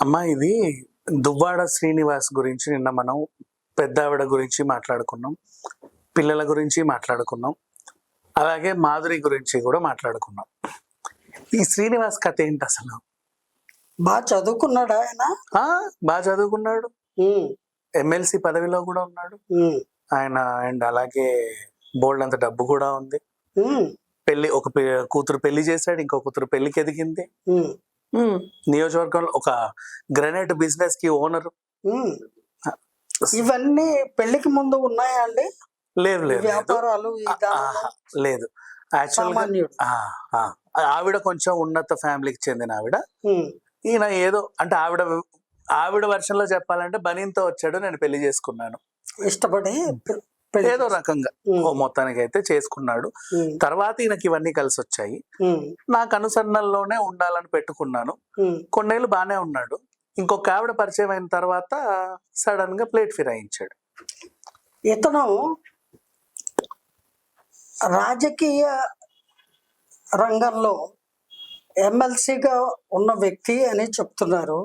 అమ్మా ఇది దువ్వాడ శ్రీనివాస్ గురించి నిన్న మనం పెద్ద ఆవిడ గురించి మాట్లాడుకున్నాం పిల్లల గురించి మాట్లాడుకున్నాం అలాగే మాధురి గురించి కూడా మాట్లాడుకున్నాం. ఈ శ్రీనివాస్ కథ ఏంటి అసలు? బాగా చదువుకున్నాడా ఆయన? ఆ బాగా చదువుకున్నాడు. ఎమ్మెల్సీ పదవిలో కూడా ఉన్నాడు. ఆయన అండ్ అలాగే బోల్డ్ అంత డబ్బు కూడా ఉంది. పెళ్ళి ఒక కూతురు పెళ్ళి చేశాడు ఇంకో కూతురు పెళ్ళికి ఎదిగింది. నియోజకవర్గంలో ఒక గ్రనైట్ బిజినెస్కి ఓనర్. ఇవన్నీ పెళ్ళికి ముందు ఉన్నాయా అండి? లేదు లేదు లేదు. వ్యాపారాలు యాక్చువల్. ఆవిడ కొంచెం ఉన్నత ఫ్యామిలీకి చెందిన ఆవిడ. ఈయన ఏదో అంటే ఆవిడ ఆవిడ వర్షంలో చెప్పాలంటే బనీన్తో వచ్చాడు నేను పెళ్ళి చేసుకున్నాను. ఇష్టపడి ఏదో రకంగా ఓ మొత్తానికి అయితే చేసుకున్నాడు తర్వాత ఈయనకి ఇవన్నీ కలిసి వచ్చాయి నాకు అనుసరణలోనే ఉండాలని పెట్టుకున్నాను. కొన్నేళ్ళు బాగానే ఉన్నాడు. ఇంకొక ఆవిడ పరిచయం అయిన తర్వాత సడన్గా ప్లేట్ ఫిరాయించాడు. ఇతను రాజకీయ రంగంలో ఎమ్మెల్సీగా ఉన్న వ్యక్తి అని చెప్తున్నారు.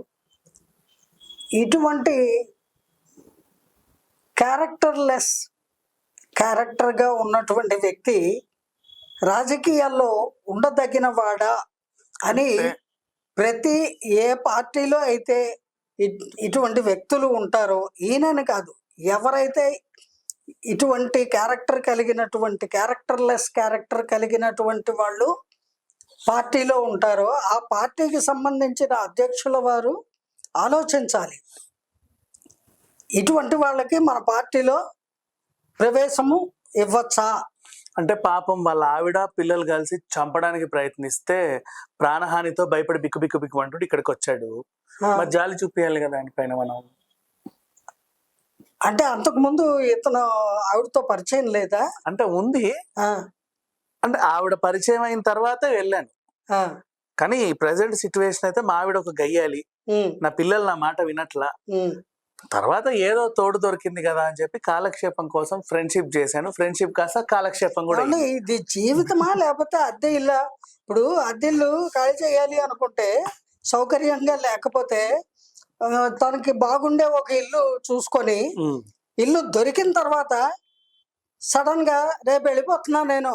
ఇటువంటి క్యారెక్టర్లెస్ క్యారెక్టర్గా ఉన్నటువంటి వ్యక్తి రాజకీయాల్లో ఉండదగిన వాడా అని ప్రతి ఏ పార్టీలో అయితే ఇట్- ఇటువంటి వ్యక్తులు ఉంటారో ఈయనని కాదు ఎవరైతే ఇటువంటి క్యారెక్టర్ కలిగినటువంటి క్యారెక్టర్లెస్ క్యారెక్టర్ కలిగినటువంటి వాళ్ళు పార్టీలో ఉంటారో ఆ పార్టీకి సంబంధించిన అధ్యక్షుల వారు ఆలోచించాలి. ఇటువంటి వాళ్ళకి మన పార్టీలో ప్రవేశము ఇవ్వచ్చా? అంటే పాపం వాళ్ళ ఆవిడ పిల్లలు కలిసి చంపడానికి ప్రయత్నిస్తే ప్రాణహానితో భయపడి బిక్కు బిక్కు బిక్కు అంటుంటే ఇక్కడికి వచ్చాడు మరి జాలి చూపించాలి కదా ఆయన పైన మనం. అంటే అంతకుముందు ఇతను ఆవిడతో పరిచయం లేదా? అంటే ఉంది. అంటే ఆవిడ పరిచయం అయిన తర్వాతే వెళ్ళాను. కానీ ప్రజెంట్ సిచ్యువేషన్ అయితే మా ఆవిడ ఒక గయ్యాలి. నా పిల్లలు నా మాట వినట్లా. తర్వాత ఏదో తోడు దొరికింది కదా అని చెప్పి కాలక్షేపం కోసం ఫ్రెండ్షిప్ చేశాను ఫ్రెండ్షిప్ కాస్త కాలక్షేపం కూడా. ఇది జీవితమా లేకపోతే అద్దె ఇల్లా ఇప్పుడు అద్దె ఇల్లు ఖాళీ చేయాలి అనుకుంటే సౌకర్యంగా లేకపోతే తనకి బాగుండే ఒక ఇల్లు చూసుకొని. ఇల్లు దొరికిన తర్వాత సడన్గా రేపు వెళ్ళిపోతున్నా నేను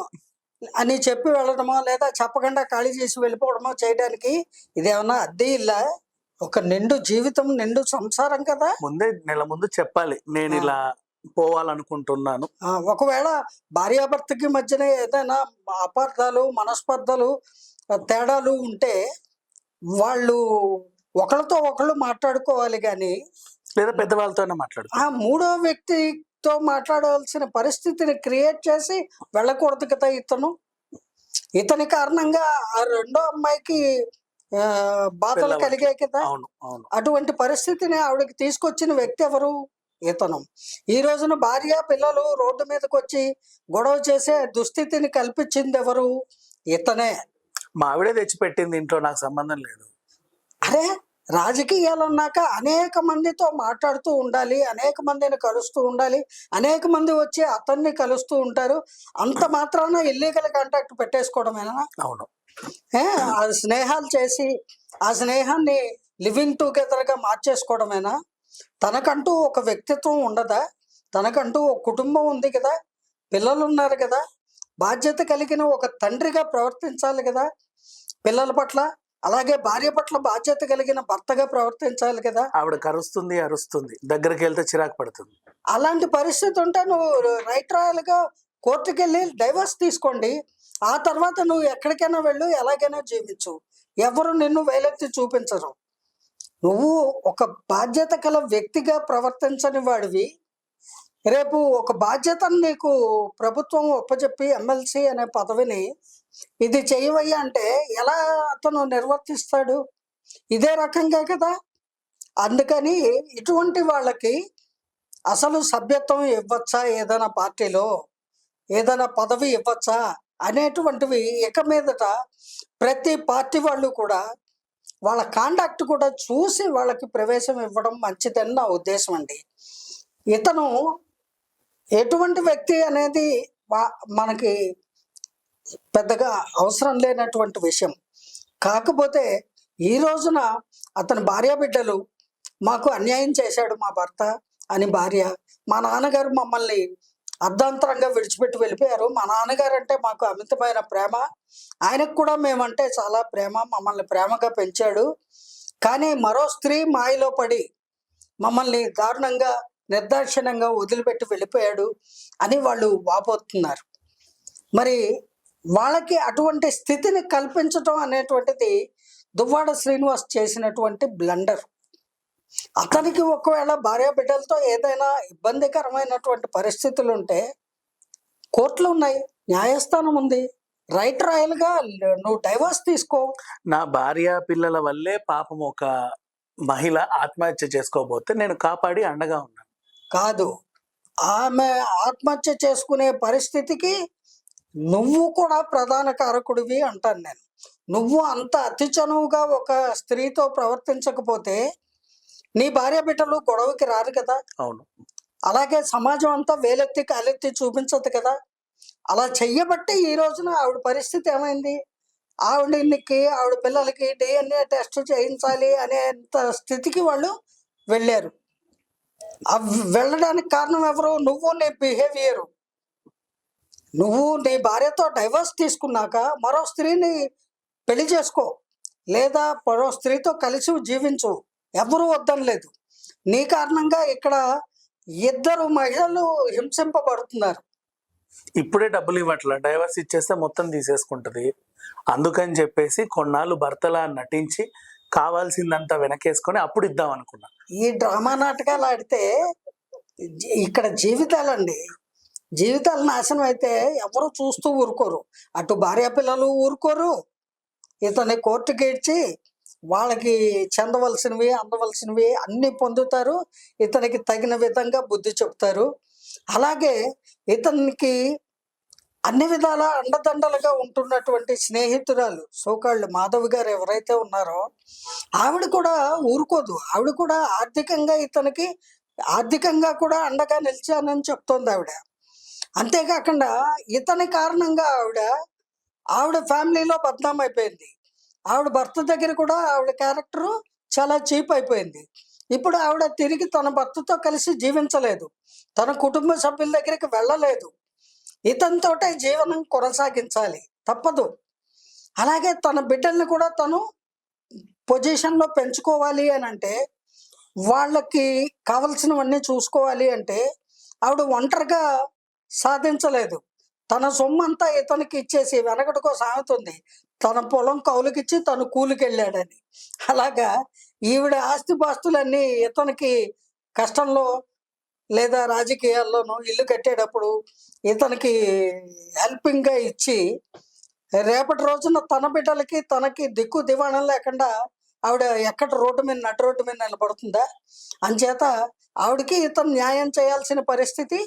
అని చెప్పి వెళ్ళడమో లేదా చెప్పకుండా ఖాళీ చేసి వెళ్ళిపోవడమో చేయడానికి ఇదేమన్నా అద్దె ఇల్లా ఒక నిండు జీవితం నిండు సంసారం కదా? ముందే నెల ముందు చెప్పాలి. నేను. ఇలా పోవాలనుకుంటున్నాను. ఆ, ఒకవేళ భార్యాభర్తకి మధ్యన ఏదైనా అపార్థాలు మనస్పర్ధలు ఆ, తేడాలు ఉంటే వాళ్ళు ఒకళ్ళతో ఒకళ్ళు మాట్లాడుకోవాలి కానీ లేదా పెద్దవాళ్ళతోనే మాట్లాడు ఆ మూడో వ్యక్తితో మాట్లాడవలసిన పరిస్థితిని క్రియేట్ చేసి వెళ్ళకూడదు కదా ఇతను? ఇతని కారణంగా ఆ రెండో అమ్మాయికి బాధలు. కలిగాయి కదా? అటువంటి పరిస్థితిని ఆవిడకి తీసుకొచ్చిన వ్యక్తి ఎవరు? ఇతను ఈ రోజున భార్య పిల్లలు రోడ్డు మీదకి వచ్చి గొడవ చేసే దుస్థితిని కల్పించింది ఎవరు? ఇతనే మా ఆవిడే తెచ్చిపెట్టింది ఇంట్లో నాకు సంబంధం లేదు. అరే రాజకీయాలు అన్నాక అనేక మందితో మాట్లాడుతూ ఉండాలి అనేక మందిని కలుస్తూ ఉండాలి అనేక మంది వచ్చి అతన్ని కలుస్తూ ఉంటారు. అంత మాత్రాన ఇల్లీగల్ కాంటాక్ట్ పెట్టేసుకోవడమేనా? అవును. స్నేహాలు చేసి ఆ స్నేహాన్ని లివింగ్ టుగెదర్గా మార్చేసుకోవడమేనా? తనకంటూ ఒక వ్యక్తిత్వం ఉండదా? తనకంటూ ఒక కుటుంబం ఉంది కదా? పిల్లలు ఉన్నారు కదా? బాధ్యత కలిగిన ఒక తండ్రిగా ప్రవర్తించాలి కదా? పిల్లల పట్ల అలాగే భార్య పట్ల బాధ్యత కలిగిన భర్తగా ప్రవర్తించాలి కదా? ఆవిడ కరుస్తుంది అరుస్తుంది. దగ్గరికి వెళ్తే చిరాకు పడుతుంది. అలాంటి పరిస్థితి ఉంటే నువ్వు రైట్ రాయల్గా కోర్టుకి వెళ్ళి డైవర్స్ తీసుకోండి. ఆ తర్వాత నువ్వు ఎక్కడికైనా వెళ్ళు ఎలాగైనా జీవించు. ఎవరు నిన్ను వేలెత్తి చూపించరు. నువ్వు ఒక బాధ్యత గల వ్యక్తిగా ప్రవర్తించని వాడివి. రేపు ఒక బాధ్యతను నీకు ప్రభుత్వం ఒప్పచెప్పి ఎమ్మెల్సీ అనే పదవిని ఇది చేయవయ్యా అంటే ఎలా అతను నిర్వర్తిస్తాడు? ఇదే రకంగా కదా. అందుకని ఇటువంటి వాళ్ళకి అసలు సభ్యత్వం ఇవ్వచ్చా? ఏదైనా పార్టీలో ఏదైనా పదవి ఇవ్వచ్చా? అనేటువంటివి ఇక మీదట ప్రతి పార్టీ వాళ్ళు కూడా వాళ్ళ కాండక్ట్ కూడా చూసి వాళ్ళకి ప్రవేశం ఇవ్వడం మంచిదని నా ఉద్దేశం అండి. ఇతను ఎటువంటి వ్యక్తి అనేది మనకి పెద్దగా అవసరం లేనటువంటి విషయం. కాకపోతే ఈ రోజున అతని భార్య బిడ్డలు మాకు అన్యాయం చేశాడు మా భర్త అని భార్య మా నాన్నగారు మమ్మల్ని అర్ధాంతరంగా విడిచిపెట్టి వెళ్ళిపోయారు. మా నాన్నగారు అంటే మాకు అమితమైన ప్రేమ. ఆయనకు కూడా మేమంటే చాలా ప్రేమ. మమ్మల్ని ప్రేమగా పెంచాడు. కానీ మరో స్త్రీ మాయలో పడి మమ్మల్ని దారుణంగా నిర్దాక్షిణ్యంగా వదిలిపెట్టి వెళ్ళిపోయాడు అని వాళ్ళు వాపోతున్నారు. మరి వాళ్ళకి అటువంటి స్థితిని కల్పించటం అనేటువంటిది దువ్వాడ శ్రీనివాస్ చేసినటువంటి బ్లండర్. అతనికి ఒకవేళ భార్య బిడ్డలతో ఏదైనా ఇబ్బందికరమైనటువంటి పరిస్థితులు ఉంటే కోర్టులు ఉన్నాయి న్యాయస్థానం ఉంది. రైట్ రాయల్గా నువ్వు డైవర్స్ తీసుకో. నా భార్య పిల్లల వల్లే పాపం ఒక మహిళ ఆత్మహత్య చేసుకోబోతే నేను కాపాడి అండగా ఉన్నాను. కాదు. ఆమె ఆత్మహత్య చేసుకునే పరిస్థితికి నువ్వు కూడా ప్రధాన కారకుడివి అంటాను నేను. నువ్వు అంత అతి చనువుగా ఒక స్త్రీతో ప్రవర్తించకపోతే నీ భార్య బిడ్డలు గొడవకి రారు కదా. అవును. అలాగే సమాజం అంతా వేలెత్తి కాలెత్తి చూపించదు కదా. అలా చెయ్యబట్టి ఈ రోజున ఆవిడ పరిస్థితి ఏమైంది? ఆవిడకి ఆవిడ పిల్లలకి డిఎన్ఏ టెస్ట్ చేయించాలి అనేంత స్థితికి వాళ్ళు వెళ్ళారు. వెళ్ళడానికి కారణం ఎవరు? నువ్వు నీ బిహేవియర్. నువ్వు నీ భార్యతో డైవర్స్ తీసుకున్నాక మరో స్త్రీని పెళ్ళి చేసుకో. లేదా మరో స్త్రీతో కలిసి జీవించు. ఎవరు వద్దనలేదు. నీ కారణంగా ఇక్కడ ఇద్దరు మహిళలు హింసింపబడుతున్నారు. ఇప్పుడే డబ్బులు ఇవ్వట్ల. డైవర్స్ ఇచ్చేస్తే మొత్తం తీసేసుకుంటది. అందుకని చెప్పేసి కొన్నాళ్ళు భర్తలా నటించి కావాల్సిందంతా వెనకేసుకొని అప్పుడు ఇద్దాం అనుకున్నా. ఈ డ్రామా నాటకాలు ఆడితే ఇక్కడ జీవితాలండి. జీవితాలు నాశనం అయితే ఎవరు చూస్తూ ఊరుకోరు. అటు భార్య పిల్లలు ఊరుకోరు. ఇతన్ని కోర్టుకి ఇచ్చి వాళ్ళకి చెందవలసినవి అందవలసినవి అన్ని పొందుతారు. ఇతనికి తగిన విధంగా బుద్ధి చెప్తారు. అలాగే ఇతనికి అన్ని విధాల అండదండలుగా ఉంటున్నటువంటి స్నేహితురాలు సోకాళ్ళు మాధవి గారు ఎవరైతే ఉన్నారో ఆవిడ కూడా ఊరుకోదు. ఆవిడ కూడా ఆర్థికంగా ఇతనికి ఆర్థికంగా కూడా అండగా నిలిచానని చెప్తోంది ఆవిడ. అంతేకాకుండా ఇతని కారణంగా ఆవిడ ఆవిడ ఫ్యామిలీలో బద్నాం అయిపోయింది. ఆవిడ భర్త దగ్గర కూడా ఆవిడ క్యారెక్టరు చాలా చీప్ అయిపోయింది. ఇప్పుడు ఆవిడ తిరిగి తన భర్తతో కలిసి జీవించలేదు. తన కుటుంబ సభ్యుల దగ్గరికి వెళ్ళలేదు. ఇతనితోటే జీవనం కొనసాగించాలి. తప్పదు. అలాగే తన బిడ్డల్ని కూడా తను పొజిషన్లో పెంచుకోవాలి అని అంటే వాళ్ళకి కావలసినవన్నీ చూసుకోవాలి అంటే ఆవిడ ఒంటరిగా సాధించలేదు. తన సొమ్ము అంతా ఇతనికి ఇచ్చేసి వెనకటికో సాగుతుంది తన పొలం కౌలుకిచ్చి తను కూలికెళ్ళాడని. అలాగా ఈవిడ ఆస్తిపాస్తులన్నీ ఇతనికి కష్టంలో లేదా రాజకీయాల్లోనూ ఇల్లు కట్టేటప్పుడు ఇతనికి హెల్పింగ్గా ఇచ్చి రేపటి రోజున తన బిడ్డలకి తనకి దిక్కు దివాణం లేకుండా ఆవిడ ఎక్కడ రోడ్డు మీద నటు రోడ్డు మీద నిలబడుతుందా? అంచేత ఆవిడకి ఇతను న్యాయం చేయాల్సిన పరిస్థితి